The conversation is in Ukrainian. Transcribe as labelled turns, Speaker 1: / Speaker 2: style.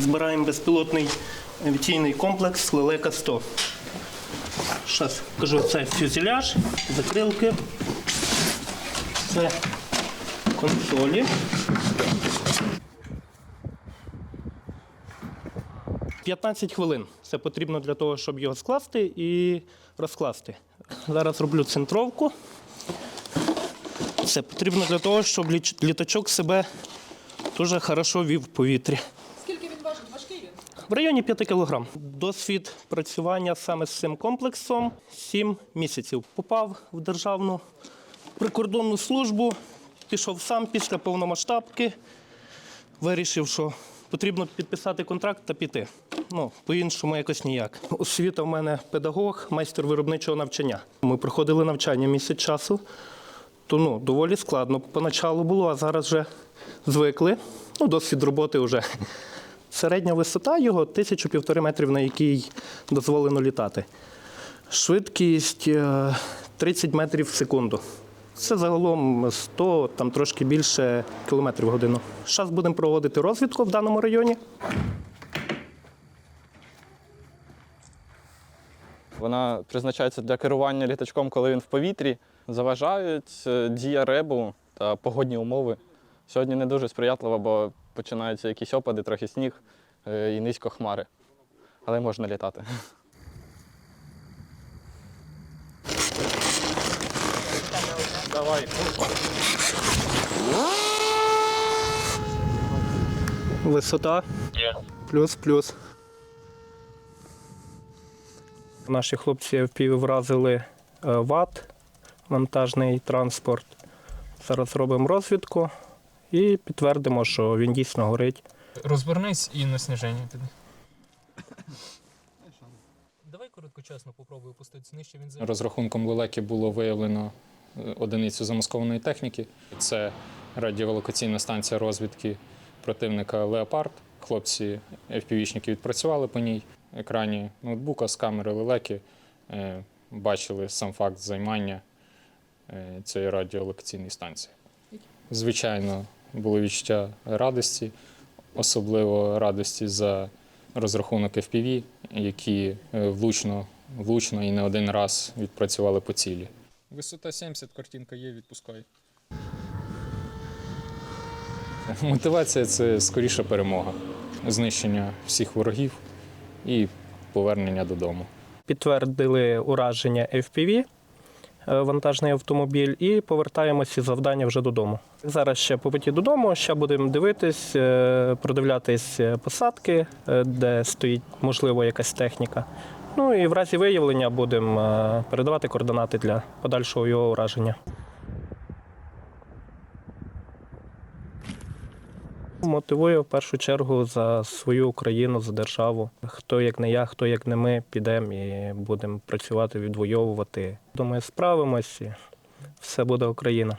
Speaker 1: Збираємо безпілотний авіаційний комплекс Лелека 100. Зараз кажу, це фюзеляж, закрилки, це консолі. 15 хвилин. Це потрібно для того, щоб його скласти і розкласти. Зараз роблю центровку. Це потрібно для того, щоб літачок себе дуже хорошо вів в повітрі.
Speaker 2: Скільки він важить? Важкий він?
Speaker 1: В районі 5 кг. Досвід працювання саме з цим комплексом 7 місяців. Попав в державну прикордонну службу, пішов сам після повномасштабки, вирішив, що потрібно підписати контракт та піти. Ну, по-іншому якось ніяк. Освіта в мене педагог, майстер виробничого навчання. Ми проходили навчання місяць часу, то ну, доволі складно поначалу було, а зараз вже звикли. Ну, досвід роботи вже. Середня висота його тисячу півтори метрів, на якій дозволено літати. Швидкість е, 30 метрів в секунду. Це загалом 100, там трошки більше кілометрів в годину. Зараз будемо проводити розвідку в даному районі.
Speaker 3: Вона призначається для керування літачком, коли він в повітрі. Заважають е, дія ребу та погодні умови. Сьогодні не дуже сприятливо, бо починаються якісь опади, трохи сніг е, і низько хмари. Але можна літати. Давай.
Speaker 1: Висота плюс-плюс. Наші хлопці вразили е, ВАТ, вантажний транспорт. Зараз робимо розвідку і підтвердимо, що він дійсно горить.
Speaker 4: Розвернись і на сніження піди. Давай короткочасно попробуй опуститися нижче він за.
Speaker 5: Розрахунком лелеки було виявлено е, одиницю замаскованої техніки. Це радіолокаційна станція розвідки противника Леопард. Хлопці FPV-шники відпрацювали по ній. Екрані ноутбука з камери лелеки е, бачили сам факт займання е, цієї радіолокаційної станції. Звичайно, було відчуття радості, особливо радості за розрахунок FPV, які е, влучно, влучно і не один раз відпрацювали по цілі. Висота 70, картинка є, відпускай. Мотивація це скоріша перемога, знищення всіх ворогів і повернення додому.
Speaker 1: Підтвердили ураження FPV, вантажний автомобіль, і повертаємося завдання вже додому. Зараз ще по путі додому, ще будемо дивитись, е, продивлятись е, посадки, е, де стоїть, можливо, якась техніка. Ну і в разі виявлення будемо е, передавати координати для подальшого його ураження. Мотивую в першу чергу за свою Україну, за державу. Хто як не я, хто як не ми, підемо і будемо працювати, відвоювати. Думаю, справимось. Все буде Україна.